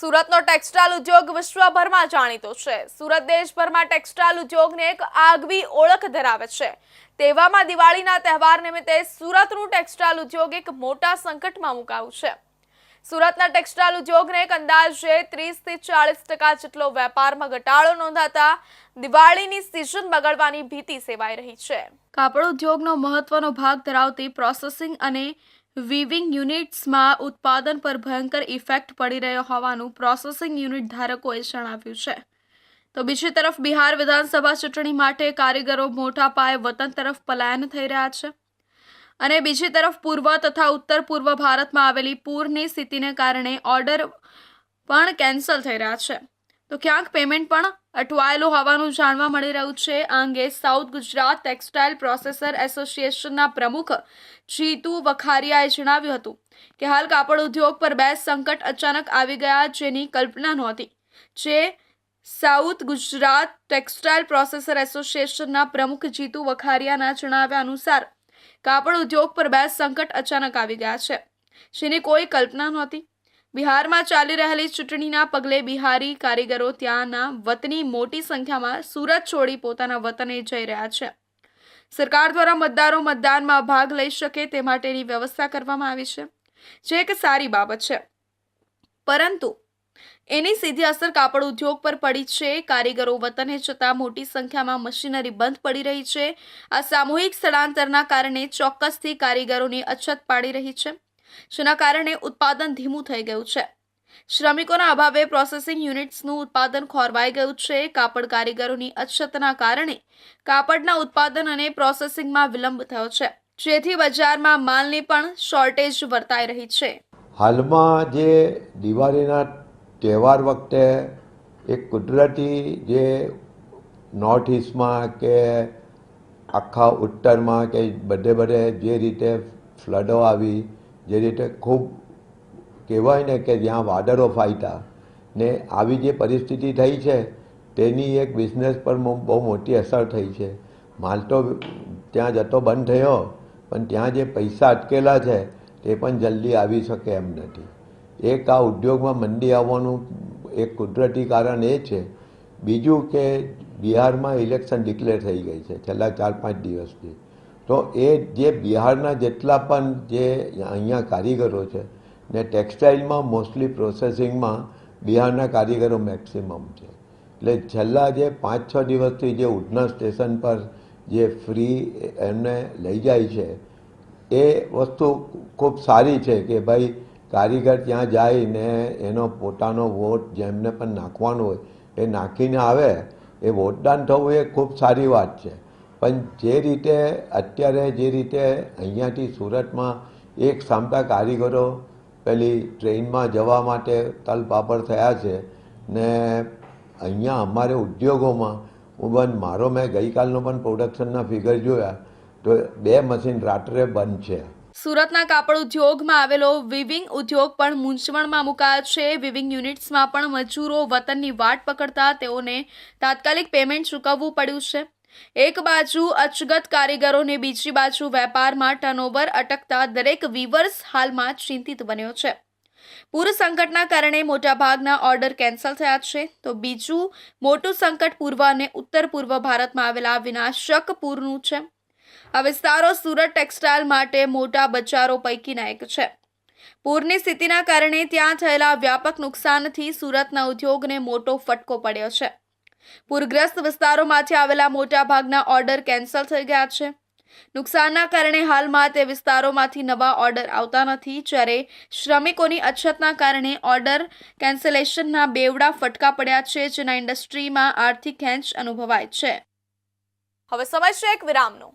સુરતનો ટેક્સટાઇલ ઉદ્યોગ વિશ્વભરમાં જાણીતો છે. સુરત દેશભરમાં ટેક્સટાઇલ ઉદ્યોગને એક આગવી ઓળખ ધરાવે છે. તેવામાં દિવાળીના તહેવાર નિમિત્તે સુરતનું ટેક્સટાઇલ ઉદ્યોગ એક મોટા સંકટમાં મુકાયું છે. સુરતના ટેક્સટાઇલ ઉદ્યોગને એક અંદાજે ત્રીસથી ચાળીસ ટકા જેટલો વેપારમાં ઘટાડો નોંધાતા દિવાળીની સિઝન બગડવાની ભીતિ સેવાઈ રહી છે. કાપડ ઉદ્યોગનો મહત્વનો ભાગ ધરાવતી પ્રોસેસિંગ અને વીવિંગ યુનિટ્સમાં ઉત્પાદન પર ભયંકર ઇફેક્ટ પડી રહ્યો હોવાનું પ્રોસેસિંગ યુનિટ ધારકોએ જણાવ્યું છે. તો બીજી તરફ બિહાર વિધાનસભા ચૂંટણી માટે કારીગરો મોટા પાયે વતન તરફ પલાયન થઈ રહ્યા છે. અને બીજી તરફ પૂર્વ તથા ઉત્તર પૂર્વ ભારતમાં આવેલી પૂરની સ્થિતિને કારણે ઓર્ડર પણ કેન્સલ થઈ રહ્યા છે. તો ક્યાંક પેમેન્ટ પણ અટવાયેલું હોવાનું જાણવા મળી રહ્યું છે. આ અંગે સાઉથ ગુજરાત ટેક્સટાઇલ પ્રોસેસર એસોસિએશનના પ્રમુખ જીતુ વખારિયાએ જણાવ્યું હતું કે હાલ કાપડ ઉદ્યોગ પર બે સંકટ અચાનક આવી ગયા જેની કલ્પના નહોતી. જે સાઉથ ગુજરાત ટેક્સટાઇલ પ્રોસેસર એસોસિએશનના પ્રમુખ જીતુ વખારિયાના જણાવ્યા અનુસાર, કાપડ ઉદ્યોગ પર બે સંકટ અચાનક આવી ગયા છે, જેની કોઈ કલ્પના નહોતી. બિહારમાં ચાલી રહેલી ચૂંટણીના પગલે બિહારી કારીગરો ત્યાંના વતની મોટી સંખ્યામાં સુરત છોડી પોતાના વતને જઈ રહ્યા છે. સરકાર દ્વારા મતદારો મતદાનમાં ભાગ લઈ શકે તે માટેની વ્યવસ્થા કરવામાં આવી છે. જે એક સારી બાબત છે. પરંતુ એની સીધી અસર કાપડ ઉદ્યોગ પર પડી છે. કારીગરો વતને જતા મોટી સંખ્યામાં મશીનરી બંધ પડી રહી છે. આ સામૂહિક સ્થળાંતરના કારણે ચોક્કસથી કારીગરોની અછત પાડી રહી છે. જેના કારણે ઉત્પાદન ધીમું થઈ ગયું છે. શ્રમિકોના અભાવે પ્રોસેસિંગ યુનિટ્સનું ઉત્પાદન ખોરવાઈ ગયું છે. કાપડ કારીગરોની અછતના કારણે કાપડના ઉત્પાદન અને પ્રોસેસિંગમાં વિલંબ થયો છે. જેથી બજારમાં માલની પણ શોર્ટેજ વર્તાઈ રહી છે. હાલમાં જે દિવાળીના તહેવાર વખતે એક કુદરતી જે નોર્થ ઇસ્ટમાં કે આખા ઉત્તરમાં કે બધે બધે જે રીતે ફ્લડો આવી જે રીતે ખૂબ કહેવાય ને કે જ્યાં વાદળો ફાયતા ને આવી જે પરિસ્થિતિ થઈ છે, તેની એક બિઝનેસ પર બહુ મોટી અસર થઈ છે. માલ તો ત્યાં જતો બંધ થયો, પણ ત્યાં જે પૈસા અટકેલા છે, તે પણ જલ્દી આવી શકે એમ નથી. એક આ ઉદ્યોગમાં મંદી આવવાનું એક કુદરતી કારણ એ છે. બીજું કે બિહારમાં ઇલેક્શન ડિક્લેર થઈ ગઈ છે, છેલ્લા ચાર પાંચ દિવસથી. તો એ જે બિહારના જેટલા પણ જે અહીંયા કારીગરો છે ને ટેક્સટાઇલમાં મોસ્ટલી પ્રોસેસિંગમાં બિહારના કારીગરો મેક્સિમમ છે. એટલે છેલ્લા જે પાંચ છ દિવસથી જે ઉધના સ્ટેશન પર જે ફ્રી એમને લઈ જાય છે, એ વસ્તુ ખૂબ સારી છે કે ભાઈ કારીગર ત્યાં જાય ને એનો પોતાનો વોટ જેમને પણ નાખવાનો હોય એ નાખીને આવે, એ વોટદાન થવું એ ખૂબ સારી વાત છે. પણ જે રીતે અત્યારે જે રીતે અહીંયાથી સુરતમાં એક સામતા કારીગરો પેલી ટ્રેનમાં જવા માટે તલપાપડ થયા છે ને અહીંયા અમારે ઉદ્યોગોમાં, હું બંધ મારો મેં ગઈકાલનો પણ પ્રોડક્શનના ફિગર જોયા, તો બે મશીન રાત્રે બંધ છે. સુરતના કાપડ ઉદ્યોગમાં આવેલો વિવિંગ ઉદ્યોગ પણ મૂંઝવણમાં મુકાયો છે વિવિંગ યુનિટ્સમાં પણ મજૂરો વતનની વાટ પકડતા તેઓને તાત્કાલિક પેમેન્ટ ચૂકવવું પડ્યું છે. એક બાજુ અચગત કારીગરોને બીજી બાજુ વેપારમાં ટર્નઓવર અટકતા દરેક વીવર્સ હાલમાં ચિંતિત બન્યો છે. પૂર સંકટના કારણે મોટાભાગના ઓર્ડર કેન્સલ થયા છે. તો બીજું મોટું સંકટ પૂર્વ અને ઉત્તર પૂર્વ ભારતમાં આવેલા વિનાશક પૂરનું છે. આ વિસ્તારો સુરત ટેક્સટાઇલ માટે મોટા બજારો પૈકીના એક છે. પૂરની સ્થિતિના કારણે ત્યાં થયેલા વ્યાપક નુકસાનથી સુરતના ઉદ્યોગને મોટો ફટકો પડ્યો છે. પૂરગ્રસ્ત વિસ્તારોમાંથી આવેલા મોટા ભાગના ઓર્ડર કેન્સલ થઈ ગયા છે. નુકસાનના કારણે હાલમાં તે વિસ્તારોમાંથી નવા ઓર્ડર આવતા નથી, જ્યારે શ્રમિકોની અછતના કારણે ઓર્ડર કેન્સલેશનના બેવડા ફટકા પડ્યા છે, જેના ઇન્ડસ્ટ્રીમાં આર્થિક ખેંચ અનુભવાય છે. હવે સમય છે એક વિરામનો.